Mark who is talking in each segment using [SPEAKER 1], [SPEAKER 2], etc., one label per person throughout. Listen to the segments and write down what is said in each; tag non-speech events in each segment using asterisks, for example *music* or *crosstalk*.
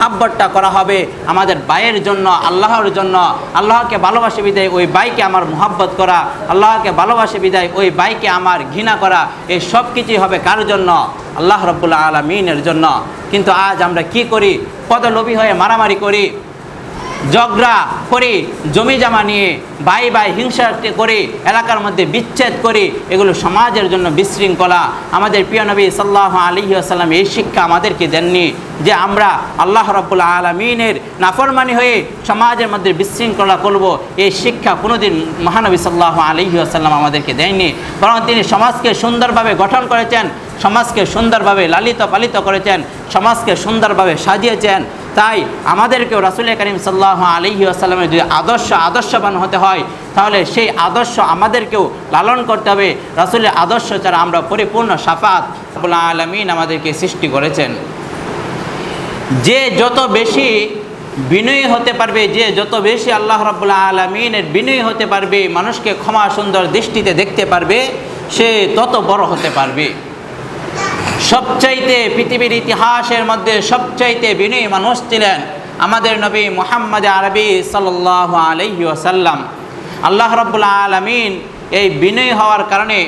[SPEAKER 1] আব্বরটা করা হবে আমাদের বাইয়ের জন্য, আল্লাহর জন্য। আল্লাহকে ভালোবাসে বিদায়, ওই বাইকে আমার মোহাব্বত করা। আল্লাহকে ভালোবাসে বিদায়, ওই বাইকে আমার ঘৃণা করা। এই সব কিছুই হবে কার জন্য? আল্লাহ রব্বুল্লা আলমিনের জন্য। কিন্তু আজ আমরা কি করি? পদলোভী হয়ে মারামারি করি। ঝগড়া করে জমি জামা নিয়ে বাই বাই হিংসা করে এলাকার মধ্যে বিচ্ছেদ করে এগুলো সমাজের জন্য বিশৃঙ্খলা। আমাদের প্রিয় নবী সাল্লাহ আলী আসাল্লাম এই শিক্ষা আমাদেরকে দেননি যে আমরা আল্লাহ রব্বুল আলমিনের নাফরমানি হয়ে সমাজের মধ্যে বিশৃঙ্খলা করব। এই শিক্ষা কোনোদিন মহানবী সাল্লাহ আলী আসাল্লাম আমাদেরকে দেয়নি বরং তিনি সমাজকে সুন্দরভাবে গঠন করেছেন, সমাজকে সুন্দরভাবে লালিত পালিত করেছেন, সমাজকে সুন্দরভাবে সাজিয়েছেন। তাই আমাদেরকেও রাসুল করিম সাল্লাহ আলহি আসাল্লামের যদি আদর্শ আদর্শবান হতে হয়, তাহলে সেই আদর্শ আমাদেরকেও লালন করতে হবে। রাসুলের আদর্শ ছাড়া আমরা পরিপূর্ণ সাফাত আলমিন আমাদেরকে সৃষ্টি করেছেন। যে যত বেশি বিনয়ী হতে পারবে, যে যত বেশি আল্লাহ রাবুল্লাহ আলমিনের বিনয়ী হতে পারবে, মানুষকে ক্ষমা সুন্দর দৃষ্টিতে দেখতে পারবে, সে তত বড় হতে পারবে। সবচাইতে পৃথিবীর ইতিহাসের মধ্যে সবচাইতে বিনয়ী মানুষ ছিলেন আমাদের নবী মোহাম্মদ আরবি সাল্লাহ আলহি ওসাল্লাম আল্লাহ রব্বুল্লা আলমিন এই বিনয়ী হওয়ার কারণে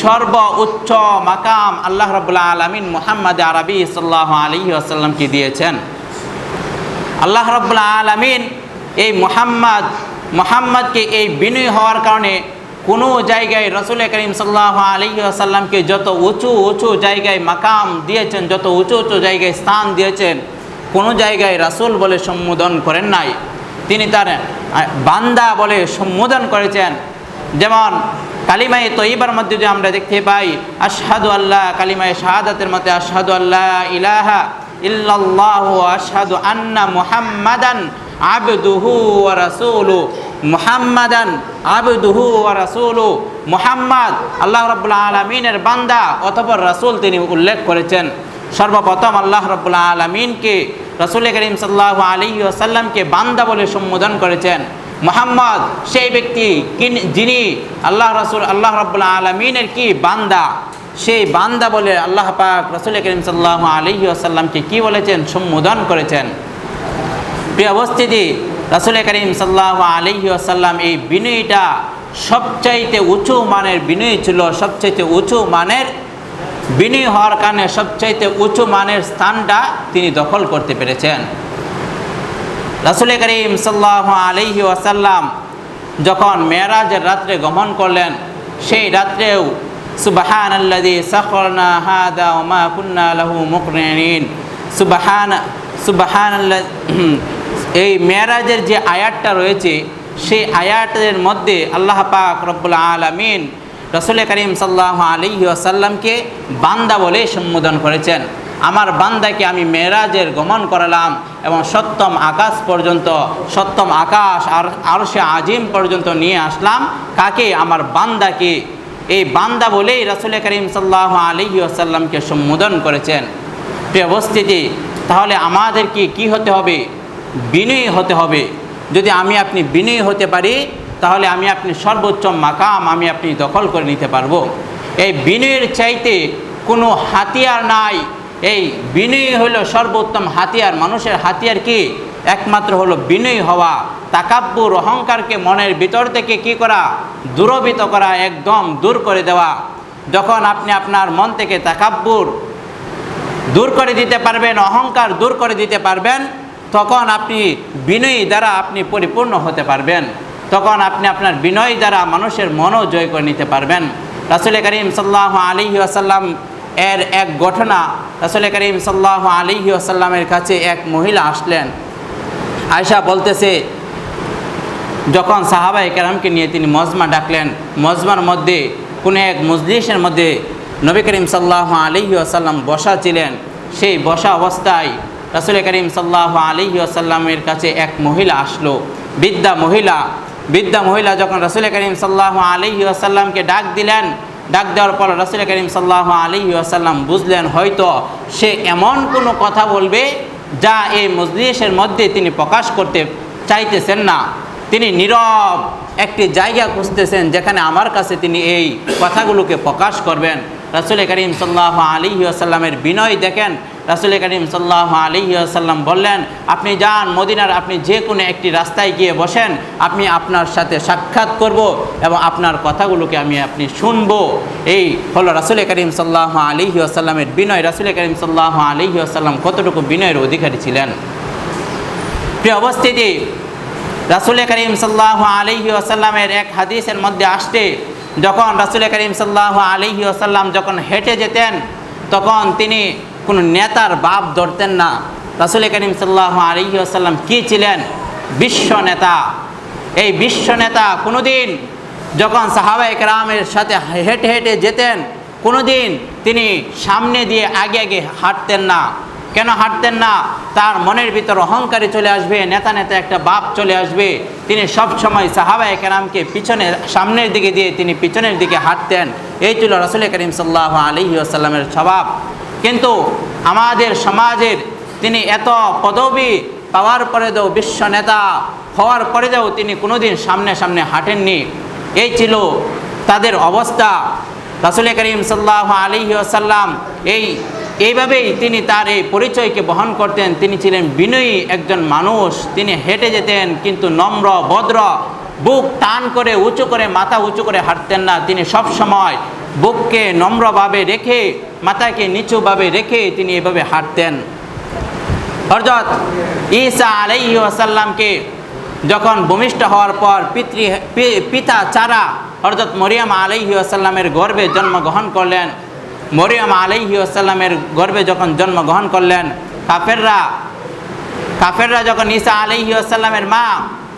[SPEAKER 1] সর্ব উচ্চ মাকাম আল্লাহ রব্বুল্লা আলমিন মোহাম্মদ আরবি সাল্লাহ আলহি আসাল্লামকে দিয়েছেন। আল্লাহ রব্বুল্লা আলমিন এই মোহাম্মদ, মোহাম্মদকে এই বিনয়ী হওয়ার কারণে কোনো জায়গায় রসুল করিম সাল্লাহ আলী আসাল্লামকে যত উঁচু উঁচু জায়গায় মাকাম দিয়েছেন, যত উঁচু উঁচু জায়গায় স্থান দিয়েছেন, কোনো জায়গায় রাসুল বলে সম্বোধন করেন নাই। তিনি তার বান্দা বলে সম্বোধন করেছেন। যেমন কালিমাই তৈবার মধ্যে যে আমরা দেখতে পাই, আশহাদু আল্লাহ কালিমায় শাহাদাতের মধ্যে আশহাদু আল্লাহ ইলাহা ইল্লাল্লাহ আশহাদু আন্না মুহাম্মাদান আবদুহু ওয়া রাসূলু মুহাম্মাদান আবদুহু রাসূলু। মুহাম্মদ আল্লাহ রাব্বুল আলামিনের বান্দা অতঃপর রাসূল তিনি উল্লেখ করেছেন। সর্বপ্রথম আল্লাহ রাব্বুল আলামিনকে, রাসূল করিম সাল্লাল্লাহু আলাইহি ওয়াসাল্লামকে বান্দা বলে সম্বোধন করেছেন। মোহাম্মদ সেই ব্যক্তি যিনি আল্লাহ রাসূল আল্লাহ রাব্বুল আলামিনের কি বান্দা? সেই বান্দা বলে আল্লাহ পাক রাসূল করিম সাল্লাল্লাহু আলাইহি ওয়াসাল্লামকে কি বলেছেন? সম্বোধন করেছেন। প্রিয় অবস্থিতি রাসুল করিম সাল্লাহ আলহি আসাল্লাম এই বিনয়টা সবচাইতে উঁচু মানের বিনয় ছিল, সবচাইতে উঁচু মানের বিনয় হওয়ার কারণে সবচাইতে উঁচু মানের স্থানটা তিনি দখল করতে পেরেছেন। রাসুল করিম সাল্লাহ আলহি আসাল্লাম যখন মেয়েরাজের রাত্রে গমন করলেন, সেই রাত্রেও সুবাহান আল্লাদি সখরনা হাদা ওমা কুন্না লাহু মুকরিন সুবাহান সুবাহান এই মেয়ারাজের যে আয়াতটা রয়েছে, সেই আয়াতের মধ্যে আল্লাহ পাক রব্বুল আলমিন রসুল করিম সাল্লাহ আলী আসাল্লামকে বান্দা বলে সম্বোধন করেছেন। আমার বান্দাকে আমি মেয়েরাজের গমন করালাম এবং সপ্তম আকাশ পর্যন্ত, সপ্তম আকাশ আর আর সে আজিম পর্যন্ত নিয়ে আসলাম। কাকে? আমার বান্দাকে। এই বান্দা বলেই রসুল করিম সাল্লাহ আলী আসাল্লামকে সম্বোধন করেছেন। প্রিয় উপস্থিতি, তাহলে আমাদেরকে কি হতে হবে? বিনয়ী হতে হবে। যদি আমি আপনি বিনয়ী হতে পারি, তাহলে আমি আপনি সর্বোচ্চ মাকাম আমি আপনি দখল করে নিতে পারব। এই বিনয়ের চাইতে কোনো হাতিয়ার নাই। এই বিনয়ী হলো সর্বোত্তম হাতিয়ার। মানুষের হাতিয়ার কি? একমাত্র হলো বিনয়ী হওয়া। তাকাব্যুর অহংকারকে মনের ভিতর থেকে কি করা? দূরবিত করা, একদম দূর করে দেওয়া। যখন আপনি আপনার মন থেকে তাকাব্বুর দূর করে দিতে পারবেন, অহংকার দূর করে দিতে পারবেন তখন আপনি বিনয়ী দ্বারা আপনি পরিপূর্ণ হতে পারবেন। তখন আপনি আপনার বিনয় দ্বারা মানুষের মনও জয় করে নিতে পারবেন। রাসুল করিম সাল্লাহ আলী আসাল্লাম এর এক ঘটনা, রাসুল করিম সাল্লাহ আলী আসাল্লামের কাছে এক মহিলা আসলেন। আয়সা বলতেছে, যখন সাহাবা একরামকে নিয়ে তিনি মজমা ডাকলেন, মজমার মধ্যে, কোনো এক মজলিসের মধ্যে নবী করিম সাল্লাহ আলহি আসাল্লাম বসা ছিলেন। সেই বসা অবস্থায় রাসুল করিম সাল্লাহ আলী আসাল্লামের কাছে এক মহিলা আসলো। বিদ্যা মহিলা বিদ্যা মহিলা যখন রসুল করিম সাল্লাহ আলী আসাল্লামকে ডাক দিলেন, ডাক দেওয়ার পর রসুল করিম সাল্লাহ আলী আসাল্লাম বুঝলেন হয়তো সে এমন কোনো কথা বলবে যা এই মজলিসের মধ্যে তিনি প্রকাশ করতে চাইতেছেন না। তিনি নীরব একটি জায়গা খুঁজতেছেন যেখানে আমার কাছে তিনি এই কথাগুলোকে প্রকাশ করবেন। রাসুল করিম সাল্লাহ আলী আসাল্লামের বিনয় দেখেন রাসুল করিম সাল্লাহ আলী আসাল্লাম বললেন, আপনি যান মদিনার, আপনি যে কোনো একটি রাস্তায় গিয়ে বসেন আপনি আপনার সাথে সাক্ষাৎ করব এবং আপনার কথাগুলোকে আমি আপনি শুনব। এই হলো রাসুল করিম সাল্লাহ আলী আসাল্লামের বিনয়। রাসুল করিম সাল্লাহ আলী আসাল্লাম কতটুকু বিনয়ের অধিকারী ছিলেন? প্রিয় অবস্থিতি রাসুল করিম সাল্লাহ আলহি আসাল্লামের এক হাদিসের মধ্যে আসতে যখন রাসুল করিম সাল্লাহ আলহি আসাল্লাম যখন হেঁটে যেতেন, তখন তিনি কোনো নেতার বাপ ধরতেন না। রাসুল করিম সাল্লাহ আলহি আসাল্লাম কী ছিলেন? বিশ্ব নেতা। এই বিশ্ব নেতা কোনোদিন যখন সাহাবা একরামের সাথে হেঁটে হেঁটে যেতেন, কোনোদিন তিনি সামনে দিয়ে আগে আগে হাঁটতেন না। কেন হাঁটতেন না? তার মনের ভিতর অহংকারে চলে আসবে, নেতা নেতা একটা বাপ চলে আসবে। তিনি সব সময় সাহাবা একরামকে পিছনে, সামনের দিকে দিয়ে তিনি পিছনের দিকে হাঁটতেন। এই ছিল রসুল করিম সাল্লাহ আলহি আসাল্লামের স্বভাব। কিন্তু আমাদের সমাজের তিনি এত পদবি পাওয়ার পরেও বিশ্ব নেতা হওয়ার পরে পরেও তিনি কোনোদিন সামনে সামনে হাঁটেননি। এই ছিল তাদের অবস্থা। রাসুল করিম সাল্লাহ আলহি আসাল্লাম এই, এইভাবেই তিনি তার এই পরিচয়কে বহন করতেন। তিনি ছিলেন বিনয়ী একজন মানুষ। তিনি হেঁটে যেতেন কিন্তু নম্র, ভদ্র, বুক টান করে উঁচু করে, মাথা উঁচু করে হাঁটতেন না। তিনি সব সময় বুককে নম্রভাবে রেখে, মাথাকে নিচুভাবে রেখে তিনি এভাবে হাঁটতেন। হরজত ঈসা আলাইহি আসাল্লামকে যখন ভূমিষ্ঠ হওয়ার পর পিতৃ পিতা চারা হরজত মরিয়াম আলাইহি আসাল্লামের গর্ভে জন্মগ্রহণ করলেন। মরিয়াম আলাইহি আসাল্লামের গর্ভে যখন জন্মগ্রহণ করলেন, কাফেররা কাফেররা যখন ঈসা আলাইহি আসাল্লামের মা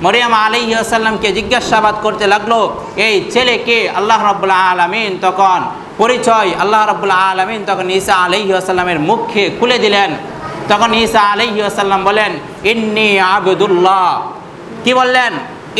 [SPEAKER 1] মরিয়াম আলাইহি আসাল্লামকে জিজ্ঞাসাবাদ করতে লাগল, এই ছেলেকে আল্লাহ রব্বুল্লাহ আলমিন তখন পরিচয়, আল্লাহ রব্বুল্লাহ আলমিন তখন ঈসা আলাইহি আসাল্লামের মুখে খুলে দিলেন। তখন ঈসা আলাইহি আসাল্লাম বলেন, ইন্নি আবদুল্লাহ। কি বললেন?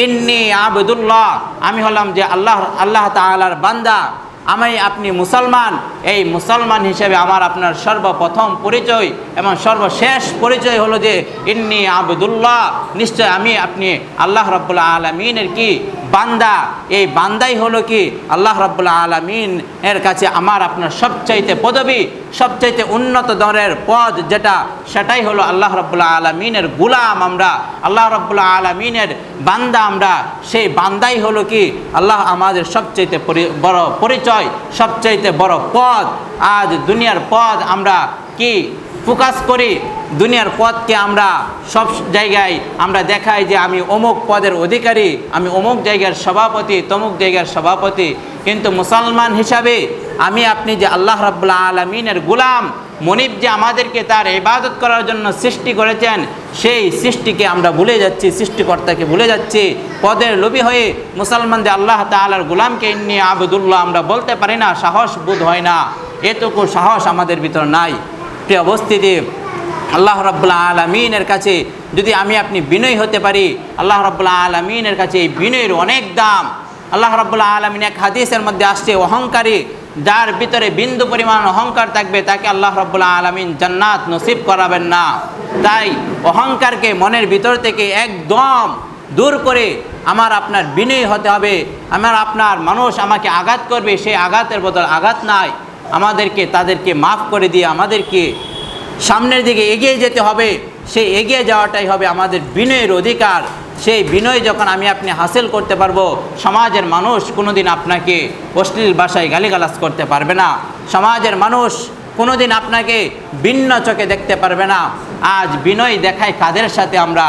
[SPEAKER 1] ইন্নি আবদুল্লাহ। আমি হলাম যে আল্লাহ আল্লাহ তাআলার বান্দা। আমি আপনি মুসলমান, এই মুসলমান হিসেবে আমার আপনার সর্বপ্রথম পরিচয় এবং সর্বশেষ পরিচয় হলো যে ইন্নি আবদুল্লাহ, নিশ্চয় আমি আপনি আল্লাহ রব্বুল্লা আলমিনের কি? বান্দা, এই বান্দাই হলো কি? আল্লাহ রব্বুল্লাহ আলমিন এর কাছে আমার আপনার সবচাইতে পদবী, সবচাইতে উন্নত দরের পদ যেটা, সেটাই হলো আল্লাহ রব্বুল্লাহ আলমিনের গুলাম আমরা, আল্লাহ রব্বুল্লাহ আলমিনের বান্দা আমরা। সেই বান্দাই হলো কি? আল্লাহ আমাদের সবচাইতে বড় পরিচয়, সবচাইতে বড় পদ। আজ দুনিয়ার পদ আমরা কি? ফোকাস করি দুনিয়ার পদকে আমরা সব জায়গায় আমরা দেখাই যে আমি অমুক পদের অধিকারী, আমি অমুক জায়গার সভাপতি, তমুক জায়গার সভাপতি। কিন্তু মুসলমান হিসাবে আমি আপনি যে আল্লাহ রাব্বুল্লাহ আলমিনের গুলাম, মনিব যে আমাদেরকে তার ইবাদত করার জন্য সৃষ্টি করেছেন, সেই সৃষ্টিকে আমরা ভুলে যাচ্ছি, সৃষ্টিকর্তাকে ভুলে যাচ্ছি। পদের লোভী হয়ে মুসলমানদের আল্লাহ তাআলার গুলামকে নিয়ে আবদুল্লাহ আমরা বলতে পারি না, সাহস বোধ হয় না। এটুকু সাহস আমাদের ভিতর নাই। অবস্থিতি। আল্লাহ রব্বুল্লাহ আলমিনের কাছে যদি আমি আপনি বিনয় হতে পারি, আল্লাহ রব্বুল্লাহ আলমিনের কাছে এই বিনয়ের অনেক দাম। আল্লাহ রব্বুল্লাহ আলমিন এক হাদিসের মধ্যে আসছে, অহংকারী যার ভিতরে বিন্দু পরিমাণ অহংকার থাকবে, তাকে আল্লাহ রব্বুল্লাহ আলমিন জান্নাত নসিব করাবেন না। তাই অহংকারকে মনের ভিতর থেকে একদম দূর করে আমার আপনার বিনয় হতে হবে। আমার আপনার মানুষ আমাকে আঘাত করবে সেই আঘাতের বদল আঘাত নাই। আমাদেরকে, তাদেরকে মাফ করে দিয়ে আমাদেরকে সামনের দিকে এগিয়ে যেতে হবে। সেই এগিয়ে যাওয়াটাই হবে আমাদের বিনয়ের অধিকার। সেই বিনয় যখন আমি আপনি হাসিল করতে পারব, সমাজের মানুষ কোনোদিন আপনাকে অশ্লীল ভাষায় গালিগালাজ করতে পারবে না। সমাজের মানুষ কোনোদিন আপনাকে ভিন্ন চোখে দেখতে পারবে না। আজ বিনয় দেখায় কাদের সাথে আমরা?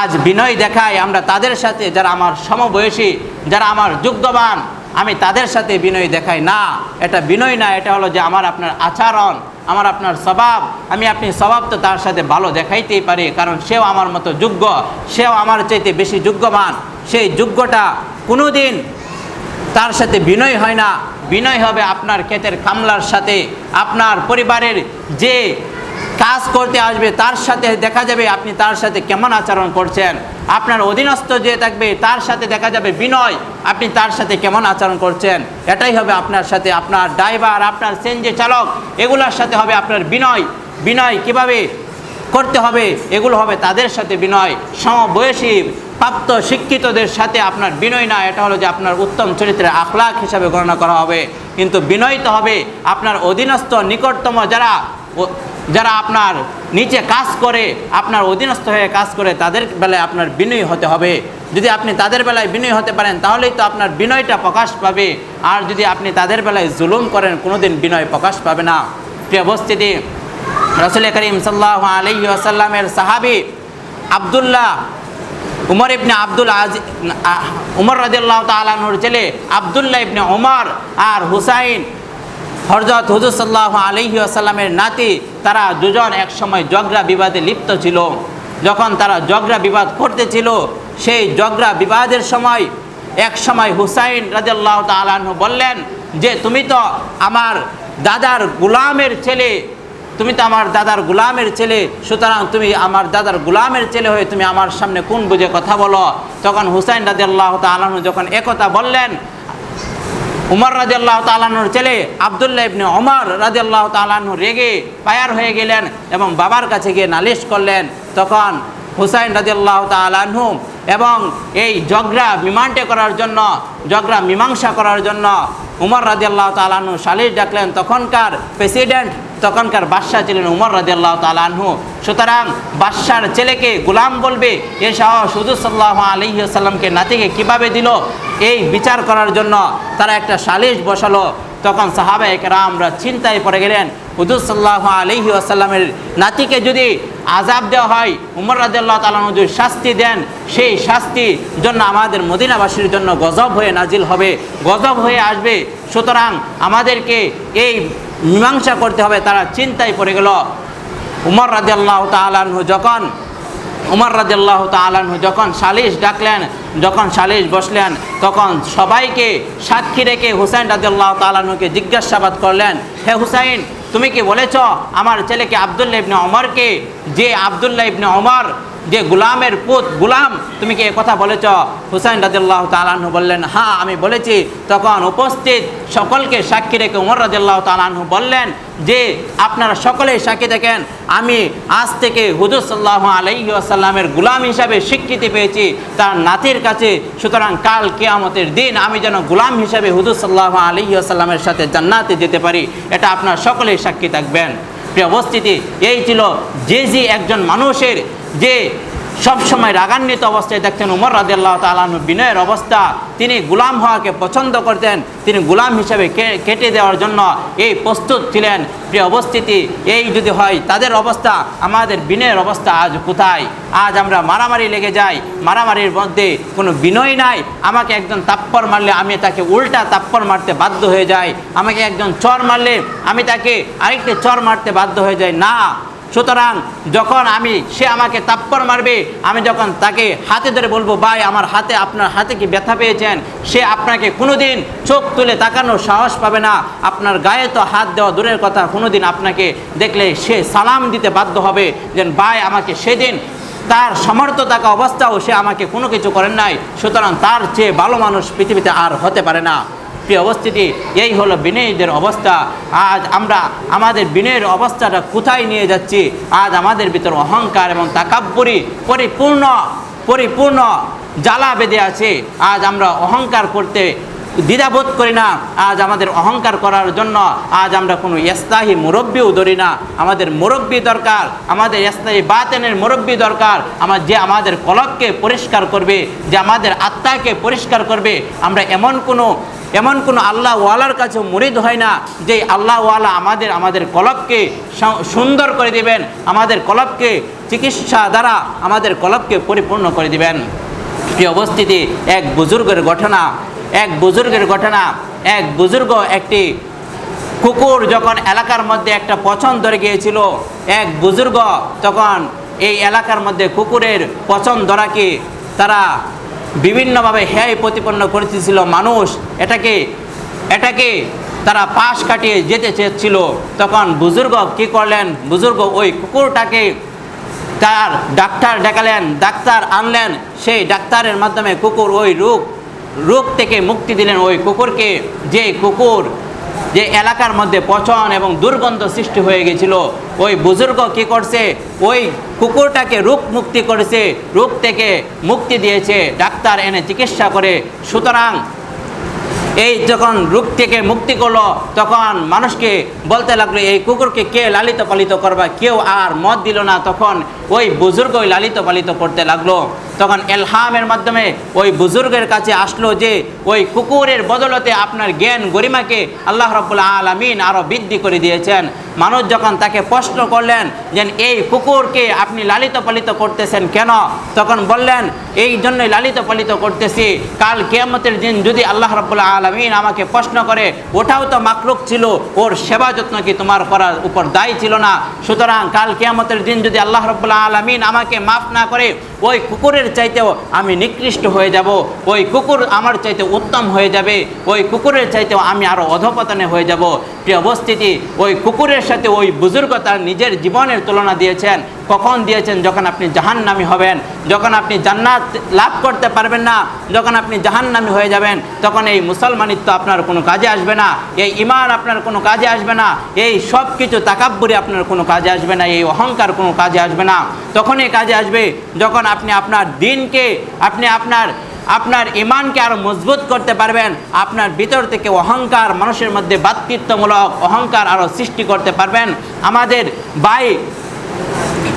[SPEAKER 1] আজ বিনয় দেখাই আমরা তাদের সাথে যারা আমার সমবয়সী, যারা আমার যুগ্ধবান আমি তাদের সাথে বিনয় দেখাই, না, এটা বিনয় না, এটা হলো যে আমার আপনার আচরণ, আমার আপনার স্বভাব, আমি আপনি স্বভাব তো তার সাথে ভালো দেখাইতেই পারি, কারণ সেও আমার মতো যোগ্য, সেও আমার চাইতে বেশি যোগ্যবান সেই যোগ্যটা কোনো দিন তার সাথে বিনয় হয় না, বিনয় হবে আপনার ক্ষেতের কামলার সাথে, আপনার পরিবারের যে কাজ করতে আসবে তার সাথে দেখা যাবে আপনি তার সাথে কেমন আচরণ করছেন। আপনার অধীনস্থ যে থাকবে, তার সাথে দেখা যাবে বিনয়। আপনি তার সাথে কেমন আচরণ করছেন? এটাই হবে আপনার সাথে আপনার ড্রাইভার, আপনার সেনজি চালক। এগুলোর সাথে হবে আপনার বিনয়। বিনয় কীভাবে করতে হবে? এগুলো হবে তাদের সাথে বিনয়। সমবয়সী প্রাপ্ত শিক্ষিতদের সাথে আপনার বিনয় না। এটা হলো যে আপনার উত্তম চরিত্রের আখলাখ হিসাবে গণনা করা হবে। কিন্তু বিনয় তো হবে আপনার অধীনস্থ নিকটতম যারা যারা আপনার নিচে কাজ করে, আপনার অধীনস্থ হয়ে কাজ করে, তাদের বেলায় আপনার বিনয়ী হতে হবে। যদি আপনি তাদের বেলায় বিনয় হতে পারেন, তাহলেই তো আপনার বিনয়টা প্রকাশ পাবে। আর যদি আপনি তাদের বেলায় জুলুম করেন, কোনোদিন বিনয় প্রকাশ পাবে না। প্রিয় উপস্থিতি, রসুল করিম সাল্লাহ আলহি আসাল্লামের সাহাবি আবদুল্লাহ উমর ইবনে আব্দুল আজ উমর রাদিয়াল্লাহু তাআলার ছেলে আবদুল্লাহ ইবনে উমর আর হুসাইন হরজত হুজুর সাল্লাহ আলহি আসাল্লামের নাতি, তারা দুজন একসময় জগরা বিবাদে লিপ্ত ছিল। যখন তারা জগরা বিবাদ করতেছিল সেই জগরা বিবাদের সময় এক সময় হুসাইন রাজিয়াল্লাহ তালাহু বললেন, যে তুমি তো আমার দাদার গুলামের ছেলে, তুমি তো আমার দাদার গুলামের ছেলে, সুতরাং তুমি আমার দাদার গুলামের ছেলে হয়ে তুমি আমার সামনে কোন বুঝে কথা বলো? তখন হুসাইন রাজি আল্লাহ তালাহু যখন একথা বললেন উমর রাজি আল্লাহ তালানোর ছেলে আবদুল্লাহ ইবনে অমর রাজি আল্লাহ তালানু রেগে পায়ার হয়ে গেলেন এবং বাবার কাছে গিয়ে নালিশ করলেন। তখন হুসাইন রাজি আল্লাহ তালাহু এবং এই জগরা মীমান্টে করার জন্য, জগরা মীমাংসা করার জন্য উমর রাজি আল্লাহ তালাহু সালিশ ডাকলেন। তখনকার প্রেসিডেন্ট, তখনকার বাদশাহ ছিলেন উমর রাজি আল্লাহ তালাহু সুতরাং বাদশার ছেলেকে গুলাম বলবে, এ সাহস হুজুর সাল্লাহ আলহিসাল্লামকে নাতিকে কীভাবে দিল? এই বিচার করার জন্য তারা একটা সালিশ বসালো। তখন সাহাবা একরামরা চিন্তায় পড়ে গেলেন। হুজুর সাল্লাহ আলহি আসাল্লামের নাতিকে যদি আজাব দেওয়া হয়, উমর রাজিয়াল্লাহ তালানু যদি শাস্তি দেন, সেই শাস্তির জন্য আমাদের মদিনাবাসীর জন্য গজব হয়ে নাজিল হবে, গজব হয়ে আসবে। সুতরাং আমাদেরকে এই মীমাংসা করতে হবে, তারা চিন্তায় পড়ে গেল। উমর রাজিয়াল্লাহ তালানহু যখন, উমর রাজিয়াল্লাহ তালানহু যখন সালিশ ডাকলেন, যখন সালিশ বসলেন, তখন সবাইকে সাক্ষী রেখে হুসাইন রাজিয়াল্লাহ তালানহুকে জিজ্ঞাসাবাদ করলেন, হে হুসাইন তুমি কি বলেছ? আমার ছেলেকে আবদুল্লাহ ইবনে অমরকে যে আবদুল্লাহ ইবনে অমর যে গুলামের পুত, গুলাম, তুমি কি কথা বলেছ? হুসাইন রাজিয়াল্লাহ তালাহু বললেন হ্যাঁ আমি বলেছি। তখন উপস্থিত সকলকে সাক্ষী রেখে উমর রাজিয়াল্লাহ তালাহু বললেন যে, আপনারা সকলেই সাক্ষী দেখেন, আমি আজ থেকে হুজুর সাল্লাহ আলাইহি আসাল্লামের গুলাম হিসাবে স্বীকৃতি পেয়েছি। তার নাতির কাছে, সুতরাং কাল কেয়ামতের দিন আমি যেন গুলাম হিসাবে হুজুর সাল্লাহ আলাইহি আসাল্লামের সাথে জান্নাতে যেতে পারি। এটা আপনারা সকলেই সাক্ষী থাকবেন। প্রিয় উপস্থিতি, এই ছিল যে যে একজন মানুষের যে সবসময় রাগান্বিত অবস্থায় দেখতেন উমর রাজিয়াল্লাহ তালানু বিনয়ের অবস্থা, তিনি গুলাম হওয়াকে পছন্দ করতেন, তিনি গুলাম হিসেবে কেটে দেওয়ার জন্য এই প্রস্তুত ছিলেন। প্রিয় অবস্থিতি এই যদি হয়, তাদের অবস্থা, আমাদের বিনয়ের অবস্থা আজ কোথায়? আজ আমরা মারামারি লেগে যাই, মারামারির মধ্যে কোনো বিনয় নাই। আমাকে একজন তাপ্পর মারলে আমি তাকে উল্টা তাপ্পর মারতে বাধ্য হয়ে যাই। আমাকে একজন চর মারলে আমি তাকে আরেকটি চর মারতে বাধ্য হয়ে যাই। না সুতরাং যখন আমি, সে আমাকে তাপ্পর মারবে, আমি যখন তাকে হাতে ধরে বলব, ভাই, আমার হাতে, আপনার হাতে কি ব্যথা পেয়েছেন? সে আপনাকে কোনোদিন চোখ তুলে তাকানোর সাহস পাবে না। আপনার গায়ে তো হাত দেওয়া দূরের কথা, কোনোদিন আপনাকে দেখলে সে সালাম দিতে বাধ্য হবে যে, ভাই, আমাকে সেদিন তার সমর্থ থাকা অবস্থাও সে আমাকে কোনো কিছু করেন নাই, সুতরাং তার চেয়ে ভালো মানুষ পৃথিবীতে আর হতে পারে না। প্রিয় অবস্থিতি এই হলো বিনয়ীদের অবস্থা। আজ আমরা আমাদের বিনয়ের অবস্থাটা কোথায় নিয়ে যাচ্ছি? আজ আমাদের ভিতর অহংকার এবং তাকাব্বরি পরিপূর্ণ পরিপূর্ণ জ্বালা বেঁধে আছে। আজ আমরা অহংকার করতে দ্বিধাবোধ করি না, আজ আমাদের অহংকার করার জন্য, আজ আমরা কোনো স্থায়ী মুরব্বীও ধরি না। আমাদের মুরব্বী দরকার, আমাদের স্থায়ী বাতেনের মুরব্বী দরকার। আমার যে আমাদের কলককে পরিষ্কার করবে, যে আমাদের আত্মাকে পরিষ্কার করবে, আমরা এমন কোনো এমন কোনো আল্লাহ ওয়ালার কাছে মুরিদ হয় না, যে আল্লাহ ওয়ালা আমাদের আমাদের কলবকে সুন্দর করে দিবেন, আমাদের কলবকে চিকিৎসা দ্বারা আমাদের কলবকে পরিপূর্ণ করে দিবেন। এই অবস্থিতি এক বুজুর্গের ঘটনা এক বুজুর্গের ঘটনা, এক বুজুর্গ একটি কুকুর যখন এলাকার মধ্যে একটা পছন্দ ধরে গিয়েছিল, এক বুজুর্গ তখন এই এলাকার মধ্যে কুকুরের পছন্দ ধরাকে তারা বিভিন্নভাবে হ্যায় প্রতিপন্ন করতেছিল মানুষ। এটাকে এটাকে তারা পাশ কাটিয়ে যেতে চেয়েছিল। তখন বুজুর্গ কি করলেন? বুজুর্গ ওই কুকুরটাকে তার ডাক্তার দেখালেন, ডাক্তার আনলেন। সেই ডাক্তারের মাধ্যমে কুকুর ওই রোগ রোগ থেকে মুক্তি দিলেন ওই কুকুরকে। যে কুকুর, যে এলাকার মধ্যে পচন এবং দুর্গন্ধ সৃষ্টি হয়ে গেছিল, ওই বুজুর্গ কি করছে? ওই কুকুরটাকে রোগ মুক্তি করেছে রোগ থেকে মুক্তি দিয়েছে, ডাক্তার এনে চিকিৎসা করে। সুতরাং এই যখন রূপ থেকে মুক্তি করল, তখন মানুষকে বলতে লাগল, এই কুকুরকে কে লালিত পালিত করবা? কেউ আর মত দিল না। তখন ওই বুজুর্গই লালিত পালিত করতে লাগল। তখন এলহামের মাধ্যমে ওই বুজুর্গের কাছে আসলো যে, ওই কুকুরের বদলতে আপনার জ্ঞান গরিমাকে আল্লাহ রব্বুল আলমিন আরও বৃদ্ধি করে দিয়েছেন। মানুষ যখন তাকে প্রশ্ন করলেন যে, এই কুকুরকে আপনি লালিত পালিত করতেছেন কেন? তখন বললেন, এই জন্যই লালিত পালিত করতেছি। কাল কেয়ামতের দিন যদি আল্লাহ রব্বুল আলমিন আমাকে প্রশ্ন করে, ওটাও তো মাকলুক ছিল, ওর সেবা যত্ন কি তোমার করার উপর দায়ী ছিল না? সুতরাং কাল কেয়ামতের দিন যদি আল্লাহ রব্বুল্লাহ আলমিন আমাকে মাফ না করে, ওই কুকুরের চাইতেও আমি নিকৃষ্ট হয়ে যাব, ওই কুকুর আমার চাইতে উত্তম হয়ে যাবে, ওই কুকুরের চাইতেও আমি আরও অধপতনে হয়ে যাব। প্রিয় অবস্থিতি ওই কুকুরের সাথে ওই বুজুর্গ তার নিজের জীবনের তুলনা দিয়েছেন। কখন দিয়েছেন? যখন আপনি জাহান্নামি হবেন, যখন আপনি জান্নাত লাভ করতে পারবেন না, যখন আপনি জাহান্নামি হয়ে যাবেন, তখন এই মুসলমানিত্ব আপনার কোনো কাজে আসবে না, এই ইমান আপনার কোনো কাজে আসবে না, এই সব কিছু তাকাব্বুরি আপনার কোনো কাজে আসবে না, এই অহংকার কোনো কাজে আসবে না। তখনই কাজে আসবে যখন আপনি আপনার দিনকে, আপনি আপনার আপনার ইমানকে আরও মজবুত করতে পারবেন, আপনার ভিতর থেকে অহংকার মানুষের মধ্যে বাতৃত্বমূলক অহংকার আরও সৃষ্টি করতে পারবেন। আমাদের বাই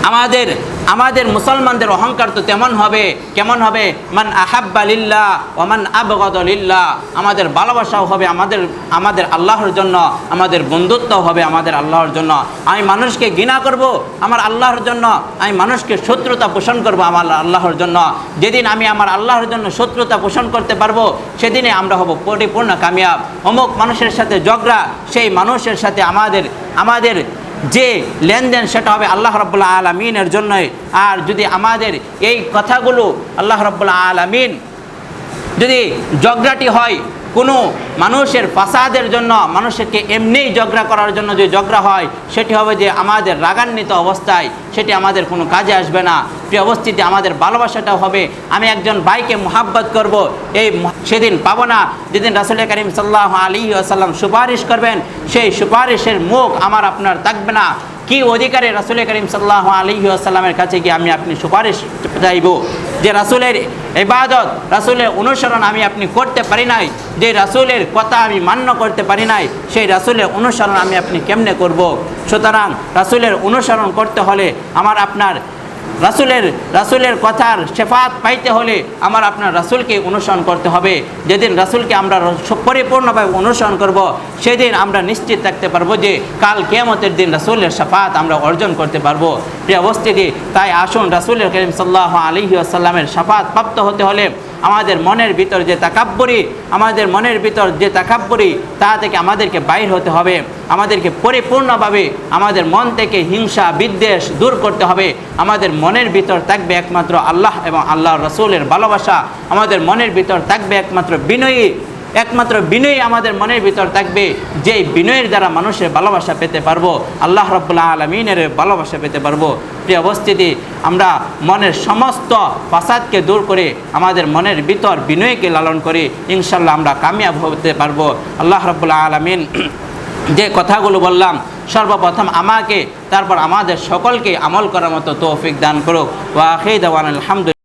[SPEAKER 1] আমাদের আমাদের মুসলমানদের অহংকার তো তেমন হবে, কেমন হবে? মান আহাব্বা লিল্লাহ ওমান আবগদলিল্লাহ আমাদের ভালোবাসাও হবে আমাদের আমাদের আল্লাহর জন্য, আমাদের বন্ধুত্ব হবে আমাদের আল্লাহর জন্য। আমি মানুষকে ঘৃণা করব আমার আল্লাহর জন্য, আমি মানুষকে শত্রুতা পোষণ করব আমার আল্লাহর জন্য। যেদিন আমি আমার আল্লাহর জন্য শত্রুতা পোষণ করতে পারব, সেদিনে আমরা হব পরিপূর্ণ কামিয়াব। অমুক মানুষের সাথে ঝগড়া, সেই মানুষের সাথে আমাদের আমাদের যে লেনদেন সেটা হবে আল্লাহ রব্বুল্লাহ আলমিনের জন্যই। আর যদি আমাদের এই কথাগুলো আল্লাহ রব্বুল্লাহ আলমিন যদি ঝগড়াটি হয় কোনো মানুষের ফাসাদের জন্য, মানুষকে এমনিই ঝগড়া করার জন্য যে ঝগড়া হয়, সেটি হবে যে আমাদের রাগান্বিত অবস্থায়, সেটি আমাদের কোনো কাজে আসবে না। প্রিয় অবস্থিতি আমাদের ভালোবাসাটাও হবে, আমি একজন ভাইকে মোহাব্বত করব, এই সেদিন পাবো না। যেদিন রাসুল করিম সাল্লাহ আলী আসাল্লাম সুপারিশ করবেন, সেই সুপারিশের মুখ আমার আপনার থাকবে না। কি অধিকারে রাসুল করিম সাল্লাহ আলী আসাল্লামের কাছে গিয়ে আমি আপনি সুপারিশ চাইব? যে রাসুলের ইবাদত, রাসুলের অনুসরণ আমি আপনি করতে পারি নাই, যে রাসুলের কথা আমি মান্য করতে পারি নাই, সেই রাসুলের অনুসরণ আমি আপনি কেমনে করব? সুতরাং রাসুলের অনুসরণ করতে হলে আমার আপনার রাসুলের রাসুলের কথার শেফাত পাইতে হলে আমার আপনার রাসুলকে অনুসরণ করতে হবে। যেদিন রাসুলকে আমরা পরিপূর্ণভাবে অনুসরণ করব, সেদিন আমরা নিশ্চিত থাকতে পারব যে কাল কেয়ামতের দিন রাসুলের শেফাত আমরা অর্জন করতে পারব। প্রিয় অবস্থিতি তাই আসুন রাসুলের করিম সাল্লাহ আলহি আসাল্লামের শাফাত প্রাপ্ত হতে হলে আমাদের মনের ভিতর যে তাকাব্বরি, আমাদের মনের ভিতর যে তাকাব্বরি, তা থেকে আমাদেরকে বাইর হতে হবে। আমাদেরকে পরিপূর্ণভাবে আমাদের মন থেকে হিংসা, বিদ্বেষ দূর করতে হবে। আমাদের মনের ভিতর থাকবে একমাত্র আল্লাহ এবং আল্লাহ রসুলের ভালোবাসা। আমাদের মনের ভিতর থাকবে একমাত্র বিনয়ী একমাত্র বিনয়ী আমাদের মনের ভিতর থাকবে, যেই বিনয়ের দ্বারা মানুষের ভালোবাসা পেতে পারব, আল্লাহ রব্বুল্লাহ আলমিনের ভালোবাসা পেতে পারব। প্রিয় অবস্থিতি আমরা মনের সমস্ত ফাসাদকে দূর করে আমাদের মনের ভিতর বিনয়কে লালন করে ইনশাল্লাহ আমরা কামিয়াব হতে পারব। আল্লাহ রব্বুল্লাহ আলমিন *clears throat* যে কথাগুলো বললাম, সর্বপ্রথম আমাকে, তারপর আমাদের সকলকে আমল করার মতো তৌফিক দান করুক। ওয়াহিদ আলহামদুলিল্লাহ।